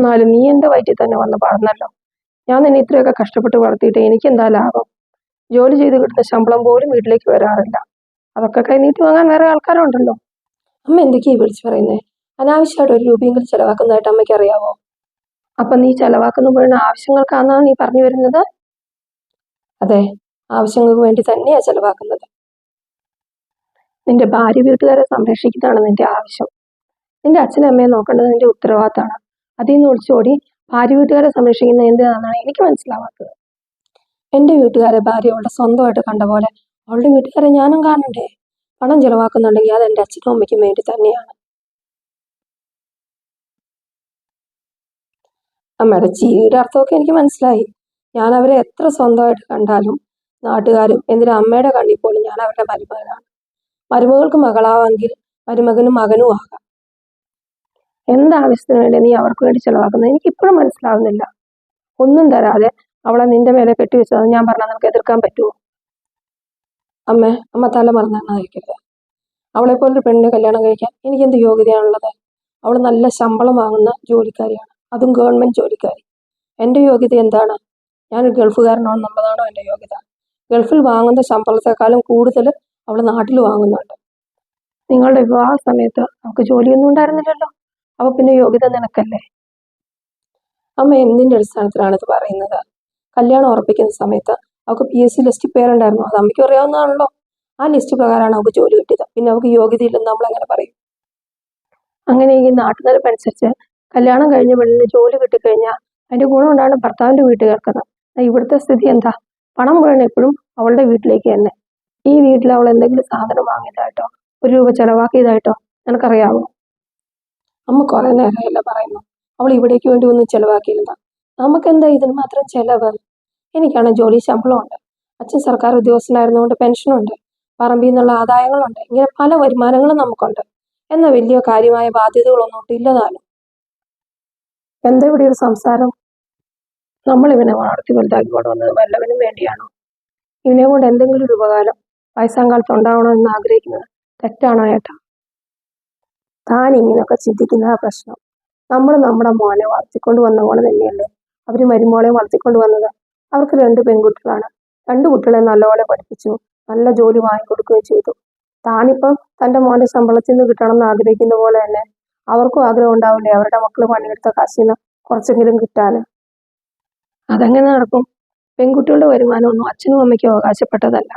എന്നാലും നീ എന്റെ വയറ്റിൽ തന്നെ വന്ന് പറഞ്ഞല്ലോ ഞാൻ നിന്നെ ഇത്രയൊക്കെ കഷ്ടപ്പെട്ട് വളർത്തിയിട്ട് എനിക്കെന്താ ലാഭം? ജോലി ചെയ്ത് കിട്ടുന്ന ശമ്പളം പോലും വീട്ടിലേക്ക് വരാറില്ല. അതൊക്കെ കൈനീട്ടി വാങ്ങാൻ വേറെ ആൾക്കാരുണ്ടല്ലോ. അമ്മ എന്തൊക്കെയാ വിളിച്ചു പറയുന്നേ? അനാവശ്യമായിട്ട് ഒരു രൂപയെങ്കിലും ചെലവാക്കുന്നതായിട്ട് അമ്മയ്ക്ക് അറിയാവോ? അപ്പൊ നീ ചെലവാക്കുന്ന മുഴുവൻ ആവശ്യങ്ങൾക്കാണെന്നാണ് നീ പറഞ്ഞു വരുന്നത്? അതെ ആവശ്യങ്ങൾക്ക് വേണ്ടി തന്നെയാ ചെലവാക്കുന്നത്. നിന്റെ ഭാര്യ വീട്ടുകാരെ സംരക്ഷിക്കുന്നതാണ് നിന്റെ ആവശ്യം. നിന്റെ അച്ഛനും അമ്മയെ നോക്കേണ്ടത് നിന്റെ ഉത്തരവാദിത്തമാണ്. അതിൽ നിന്ന് ഒളിച്ചോടി ഭാര്യ വീട്ടുകാരെ സംരക്ഷിക്കുന്നത് എന്തിനാണെന്നാണ് എനിക്ക് മനസ്സിലാവാത്തത്. എന്റെ വീട്ടുകാരെ ഭാര്യ അവളുടെ സ്വന്തമായിട്ട് കണ്ട പോലെ അവളുടെ വീട്ടുകാരെ ഞാനും കാണണ്ടേ? പണം ചിലവാക്കുന്നുണ്ടെങ്കിൽ അത് എന്റെ അച്ഛനും അമ്മയ്ക്കും വേണ്ടി തന്നെയാണ്. അമ്മയുടെ ജീവിയുടെ അർത്ഥമൊക്കെ എനിക്ക് മനസ്സിലായി. ഞാൻ അവരെ എത്ര സ്വന്തമായിട്ട് കണ്ടാലും നാട്ടുകാരും എന്തിനാ അമ്മയുടെ കണ്ണിൽ പോലും ഞാൻ അവരുടെ മരുമകനാണ്. മരുമകൾക്ക് മകളാവാമെങ്കിൽ മരുമകനും മകനും ആകാം. എന്താവശ്യത്തിന് വേണ്ടി നീ അവർക്ക് വേണ്ടി ചെലവാക്കുന്നത് എനിക്ക് ഇപ്പോഴും മനസ്സിലാവുന്നില്ല. ഒന്നും തരാതെ അവളെ നിന്റെ മേലെ കെട്ടിവെച്ചത് ഞാൻ പറഞ്ഞാൽ നമുക്ക് എതിർക്കാൻ പറ്റുമോ? അമ്മ അമ്മ തല മറന്നാണ് കഴിക്കരുത് അവളെ പോലൊരു പെണ്ണിനെ കല്യാണം കഴിക്കാൻ എനിക്ക് എന്ത് യോഗ്യതയാണുള്ളത്? അവൾ നല്ല ശമ്പളം വാങ്ങുന്ന ജോലിക്കാരിയാണ്. അതും ഗവൺമെന്റ് ജോലിക്കാരി. എന്റെ യോഗ്യത എന്താണ്? ഞാൻ ഗൾഫുകാരനാണെന്നുള്ളതാണോ എന്റെ യോഗ്യത? ഗൾഫിൽ വാങ്ങുന്ന ശമ്പളത്തെക്കാളും കൂടുതൽ അവൾ നാട്ടിൽ വാങ്ങുന്നുണ്ട്. നിങ്ങളുടെ വിവാഹ സമയത്ത് അവൾക്ക് ജോലിയൊന്നും ഉണ്ടായിരുന്നില്ലല്ലോ. അപ്പൊ പിന്നെ യോഗ്യത നിനക്കല്ലേ? അമ്മ എന്തിന്റെ അടിസ്ഥാനത്തിലാണ് ഇത് പറയുന്നത്. കല്യാണം ഉറപ്പിക്കുന്ന സമയത്ത് അവൾക്ക് പി എസ് സി ലിസ്റ്റ് പേരുണ്ടായിരുന്നു. അത് അമ്മയ്ക്ക് അറിയാവുന്നതാണല്ലോ. ആ ലിസ്റ്റ് പ്രകാരമാണ് അവൾക്ക് ജോലി കിട്ടിയത്. പിന്നെ അവൾക്ക് യോഗ്യതയില്ലെന്ന് നമ്മൾ അങ്ങനെ പറയും? അങ്ങനെ ഈ നാട്ടുനിരപ്പനുസരിച്ച് കല്യാണം കഴിഞ്ഞ പെണ്ണിന് ജോലി കിട്ടിക്കഴിഞ്ഞാൽ ഉണ്ടാണ് ഭർത്താവിന്റെ വീട്ടുകാർക്കത് എന്നാ ഇവിടുത്തെ സ്ഥിതി എന്താ? പണം മുഴുവൻ എപ്പോഴും അവളുടെ വീട്ടിലേക്ക് തന്നെ. ഈ വീട്ടിൽ അവൾ എന്തെങ്കിലും സാധനം വാങ്ങിയതായിട്ടോ ഒരു രൂപ ചെലവാക്കിയതായിട്ടോ നിനക്കറിയാവോ? അമ്മ കുറെ നേരമല്ല പറയുന്നു. അവൾ ഇവിടേക്ക് വേണ്ടി ഒന്നും ചിലവാക്കിയിരുന്ന നമുക്കെന്താ ഇതിന് മാത്രം ചെലവ്? എനിക്കാണ് ജോലി ശമ്പളമുണ്ട്. അച്ഛൻ സർക്കാർ ഉദ്യോഗസ്ഥനായിരുന്നുകൊണ്ട് പെൻഷനുണ്ട്. പറമ്പിൽ നിന്നുള്ള ആദായങ്ങളുണ്ട്. ഇങ്ങനെ പല വരുമാനങ്ങളും നമുക്കുണ്ട്. എന്ന വലിയ കാര്യമായ ബാധ്യതകളൊന്നും ഒട്ടും ഇല്ലതാനും. എന്താ ഇവിടെ ഒരു സംസാരം? നമ്മൾ ഇവനെ വളർത്തി വലുതാക്കി കൊണ്ടുവന്നത് വല്ലവനും വേണ്ടിയാണോ? ഇവനെ കൊണ്ട് എന്തെങ്കിലും ഒരു ഉപകാരം വയസ്സാം കാലത്ത് ഉണ്ടാവണമെന്ന് ആഗ്രഹിക്കുന്നത് തെറ്റാണോ ഏട്ടാ? താൻ ഇങ്ങനെയൊക്കെ ചിന്തിക്കുന്ന പ്രശ്നം. നമ്മൾ നമ്മുടെ മോനെ വളർത്തിക്കൊണ്ട് വന്ന പോലെ തന്നെയല്ലേ? അവർ മരുമോളെ വളർത്തിക്കൊണ്ട് വന്നത്. അവർക്ക് രണ്ട് പെൺകുട്ടികളാണ്. രണ്ട് കുട്ടികളെ നല്ലപോലെ പഠിപ്പിച്ചു. നല്ല ജോലി വാങ്ങിക്കൊടുക്കുകയും ചെയ്തു. താനിപ്പം തന്റെ മോന്റെ ശമ്പളത്തിൽ നിന്ന് കിട്ടണം എന്ന് ആഗ്രഹിക്കുന്ന പോലെ തന്നെ അവർക്കും ആഗ്രഹം ഉണ്ടാവില്ലേ? അവരുടെ മക്കൾ പണിയെടുത്ത കാശിൽ നിന്ന് കുറച്ചെങ്കിലും കിട്ടാൻ. അതെങ്ങനെ നടക്കും? പെൺകുട്ടികളുടെ വരുമാനമൊന്നും അച്ഛനും അമ്മയ്ക്കും അവകാശപ്പെട്ടതല്ല.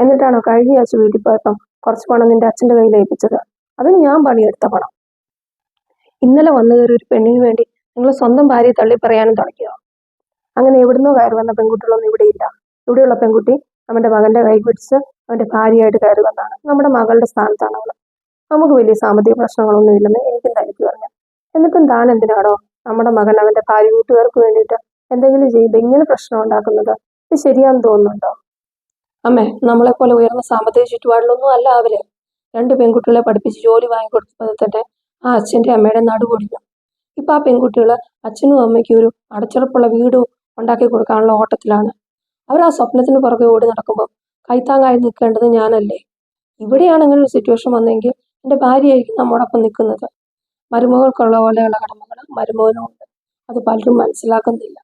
എന്നിട്ടാണോ കഴിഞ്ഞ ആഴ്ച വീട്ടിൽ പോയപ്പം കുറച്ച് പണം നിന്റെ അച്ഛന്റെ കയ്യിൽ ഏൽപ്പിച്ചത്? അത് ഞാൻ പണിയെടുത്ത പണം. ഇന്നലെ വന്നു കയറി ഒരു പെണ്ണിന് വേണ്ടി നിങ്ങൾ സ്വന്തം ഭാര്യയെ തള്ളി പറയാനും തുടങ്ങിയോ? അങ്ങനെ എവിടുന്നോ കയറി വന്ന പെൺകുട്ടികളൊന്നും ഇല്ല. ഇവിടെയുള്ള പെൺകുട്ടി നമ്മുടെ മകന്റെ കൈ പിടിച്ച് അവന്റെ ഭാര്യയായിട്ട് കയറി വന്നതാണ് നമ്മുടെ മകളുടെ സ്ഥാനത്താണ് അവൾ നമുക്ക് വലിയ സാമ്പത്തിക പ്രശ്നങ്ങളൊന്നും ഇല്ലെന്ന് എനിക്കും തനിക്ക് പറഞ്ഞു എന്നിട്ടും താൻ എന്തിനാണോ നമ്മുടെ മകൻ അവന്റെ ഭാര്യ കൂട്ടുകാർക്ക് വേണ്ടിയിട്ട് എന്തെങ്കിലും ചെയ്യുമ്പോൾ ഇങ്ങനെ പ്രശ്നം ഉണ്ടാക്കുന്നത്? ഇത് ശരിയാന്ന് തോന്നുന്നുണ്ടോ? അമ്മേ നമ്മളെ പോലെ ഉയർന്ന സാമ്പത്തിക ചുറ്റുപാടിലൊന്നും അല്ല അവർ. രണ്ട് പെൺകുട്ടികളെ പഠിപ്പിച്ച് ജോലി വാങ്ങിക്കൊടുത്തപ്പോൾ തന്നെ ആ അച്ഛന്റെ അമ്മയുടെ നടു പൊടിഞ്ഞു ഇപ്പം ആ പെൺകുട്ടികൾ അച്ഛനും അമ്മയ്ക്കും ഒരു അടച്ചുറപ്പുള്ള വീട് ഉണ്ടാക്കി കൊടുക്കാനുള്ള ഓട്ടത്തിലാണ്. അവർ ആ സ്വപ്നത്തിന് പുറകെ ഓടി നടക്കുമ്പോൾ കൈത്താങ്ങായി നിൽക്കേണ്ടത് ഞാനല്ലേ? ഇവിടെയാണ് അങ്ങനെ ഒരു സിറ്റുവേഷൻ വന്നെങ്കിൽ എന്റെ ഭാര്യയായിരിക്കും നമ്മോടൊപ്പം നിൽക്കുന്നത്. മരുമകൾക്കുള്ള പോലെയുള്ള കടമകൾ മരുമകനുമുണ്ട് അത് പലരും മനസ്സിലാക്കുന്നില്ല.